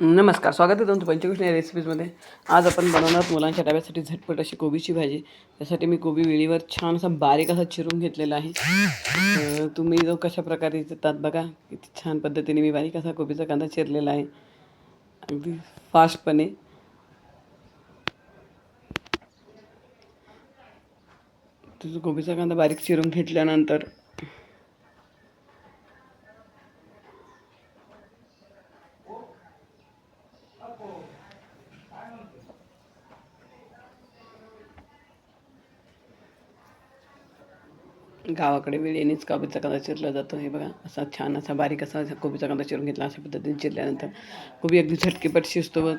नमस्कार स्वागत आहे तुमचं पंचकृष्ण या रेसिपीजमध्ये आज आपण बनवणार मुलांच्या डब्यासाठी झटपट अशी कोबीची भाजी. त्यासाठी मी कोबी वेळीवर छान असा बारीक असा चिरून घेतलेला आहे. तुम्ही जो कशा प्रकारे चिरतात बघा किती छान पद्धतीने मी बारीक असा कोबीचा कांदा चिरलेला आहे. अगदी फास्टपणे. तुझं कोबीचा कांदा बारीक चिरून घेतल्यानंतर गावाकडे वेळेनेच कोबीचा कांदा चिरला जातो. हे बघा असा छान असा बारीक असा कोबीचा कांदा चिरून घेतला अशा पद्धतीने चिरल्यानंतर कोबी अगदी झटकेपट शिजतो व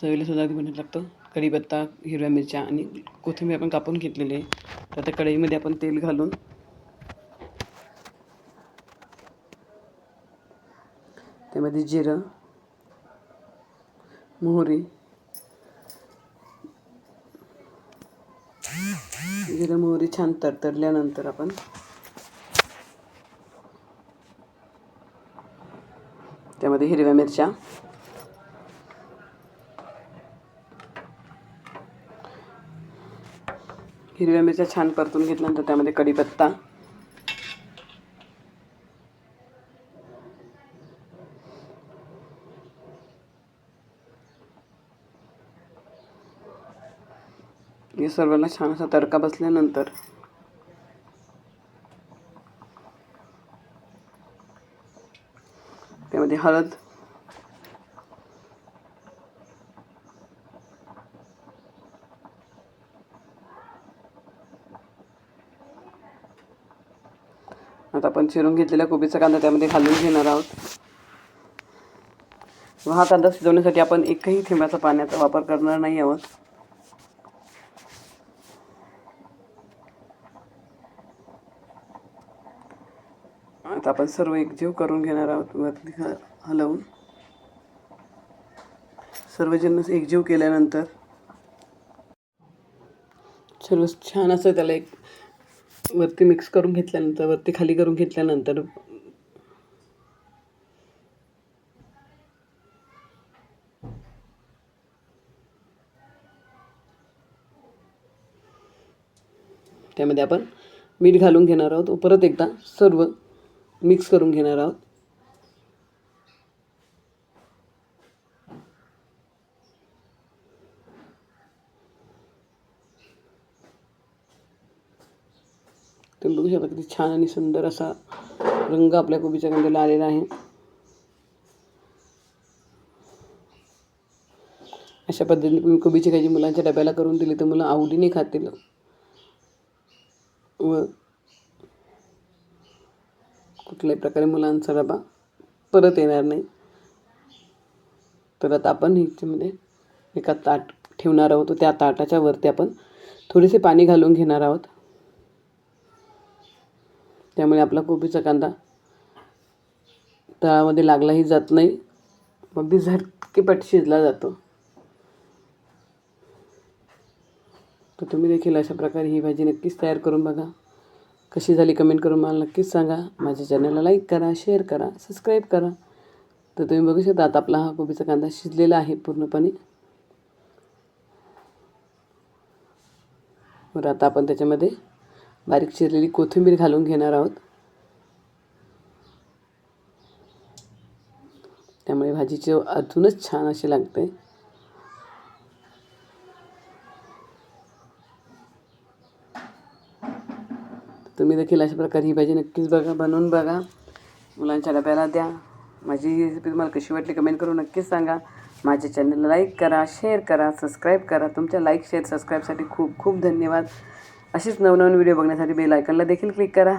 चवीला सुद्धा अगदी बनत लागतो. कढीपत्ता हिरव्या मिरच्या आणि कोथिंबीर आपण कापून घेतलेली आहे. तर त्या कढईमध्ये आपण तेल घालून त्यामध्ये जिरं मोहरी जिरं मोहरी छान तरतडल्यानंतर आपण त्यामध्ये हिरव्या मिरच्या. हिरव्या मिरच्या छान परतून घेतल्यानंतर त्यामध्ये कढीपत्ता. या सर्वांना छान असा तडका बसल्यानंतर त्यामध्ये हळद आता आपण चिरून घेतलेला कोबीचा कांदा त्यामध्ये घालून घेणार आहोत. हा कांदा शिजवण्यासाठी आपण एकही थेंबाचा पाण्याचा वापर करणार नाही आहोत. आता आपण सर्व एकजीव करून घेणार आहोत वरती हलवून. सर्व जिन्नस एकजीव केल्यानंतर सर्व छान असं त्याला एक वरती मिक्स करून घेतल्यानंतर वरती खाली करून घेतल्यानंतर त्यामध्ये आपण मीठ घालून घेणार आहोत. परत एकदा सर्व मिक्स करून घेणार आहोत. तुम्ही बघू शकता किती छान आणि सुंदर असा रंग आपल्या कोबीच्या कांद्याला आलेला आहे. अशा पद्धतीने तुम्ही कोबीची भाजी मुलांच्या डब्याला करून दिली तर मुलं आवडीने खातील व कुठल्याही प्रकारे मुलांचा डबा परत येणार नाही. तर आता आपण ह्याच्यामध्ये एका ताट ठेवणार आहोत. त्या ताटाच्या वरती आपण थोडेसे पाणी घालून घेणार आहोत. त्यामुळे आपला कोबीचा कांदा तळामध्ये लागलाही जात नाही. अगदी झटकेपट शिजला जातो. तर तुम्ही देखील अशा प्रकारे ही भाजी नक्कीच तयार करून बघा. कशी झाली कमेंट करून मला नक्कीच सांगा. माझ्या चॅनलला लाईक करा शेअर करा सबस्क्राईब करा. तर तुम्ही बघू शकता आता आपला हा कोबीचा कांदा शिजलेला आहे पूर्णपणे. बरं आता आपण त्याच्यामध्ये बारीक चिरलेली कोथिंबीर घालून घेणार आहोत. त्यामुळे भाजीची अजूनच छान अशी लागते. तुम्ही देखील अशा प्रकारे ही भाजी नक्कीच बघा बनवून बघा. मुलांच्या डब्याला द्या. माझी ही रेसिपी तुम्हाला कशी वाटली कमेंट करून नक्कीच सांगा. माझ्या चॅनलला लाईक करा शेअर करा सबस्क्राईब करा. तुमच्या लाईक शेअर सबस्क्राईबसाठी खूप खूप धन्यवाद. असेच नवनवीन व्हिडिओ बघण्यासाठी बेल आयकनला देखील क्लिक करा.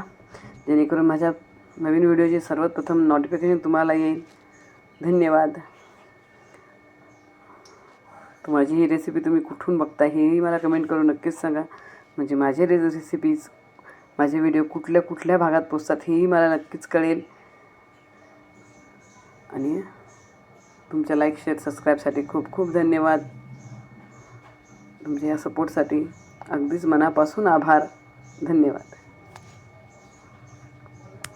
जेणेकरून माझ्या नवीन व्हिडिओचे सर्वात प्रथम नोटिफिकेशन तुम्हाला येईल. धन्यवाद. तर माझी ही रेसिपी तुम्ही कुठून बघता हेही मला कमेंट करून नक्कीच सांगा. म्हणजे माझे रे रेसिपीज माझे व्हिडिओ कुठल्या कुठल्या भागात पोचतात हेही मला नक्कीच कळेल. आणि तुमच्या लाईक शेअर सबस्क्राईबसाठी खूप खूप धन्यवाद. तुमच्या या सपोर्टसाठी अगदीच मनापासून आभार. धन्यवाद.